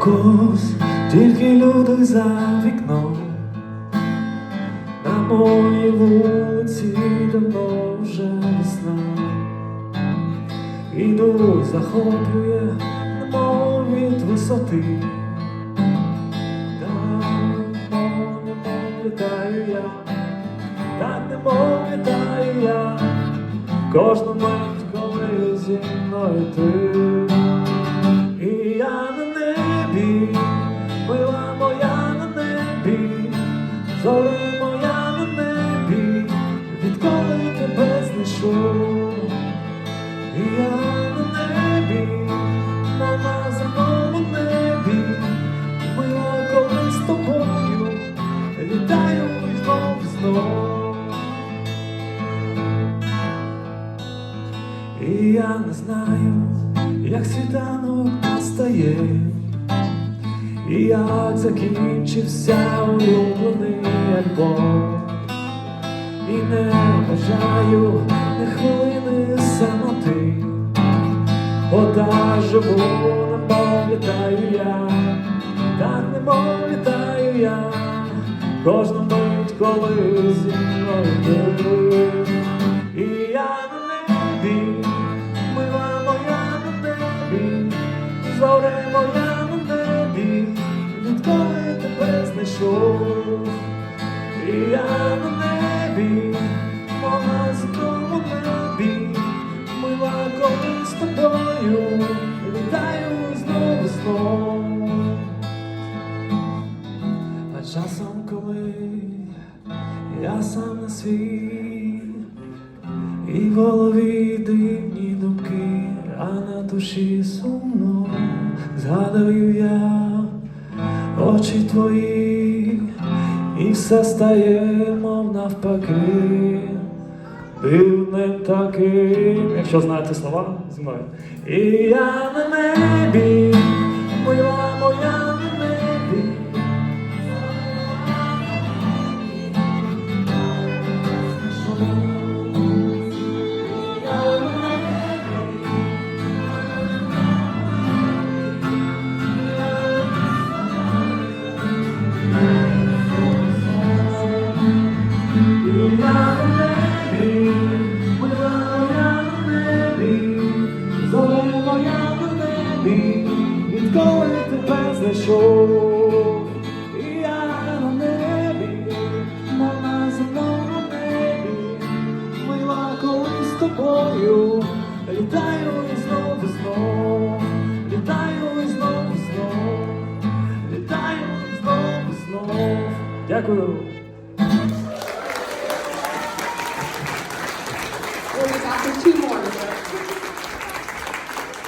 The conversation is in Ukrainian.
Навколись тільки люди за вікном. На моїй вулиці давно вже весна. Іду захоплює, немов від висоти. Так, немов, немов я, так немов літаю я, кожну мить, коли зі мною ти. І я на небі, мила моя на небі, зоре моя на небі, відколи тебе знайшов. Я на небі, мов на земному небі, мила коли з тобою, літаю і. І я не знаю, як світанок настає, і як закінчився улюблений альбом. І не бажаю не хвилини самоти, Ота живу, немов літаю я, так немов літаю я, кожну мить, коли зі мною ти. І я на небі, І я на небі, мов на земному небі, мила коли з тобою. А часом, коли я сам на світ, і голові дивні думки, а на душі сумно згадую я очі твої, і все стає, мов навпаки, дивним таким, якщо знаєте слова, зі мною. І я на небі, І я на небі, мов на земному небі, мила колись тобою, літаю і знову знов, літаю знову знов, літаю знову знов. Дякую.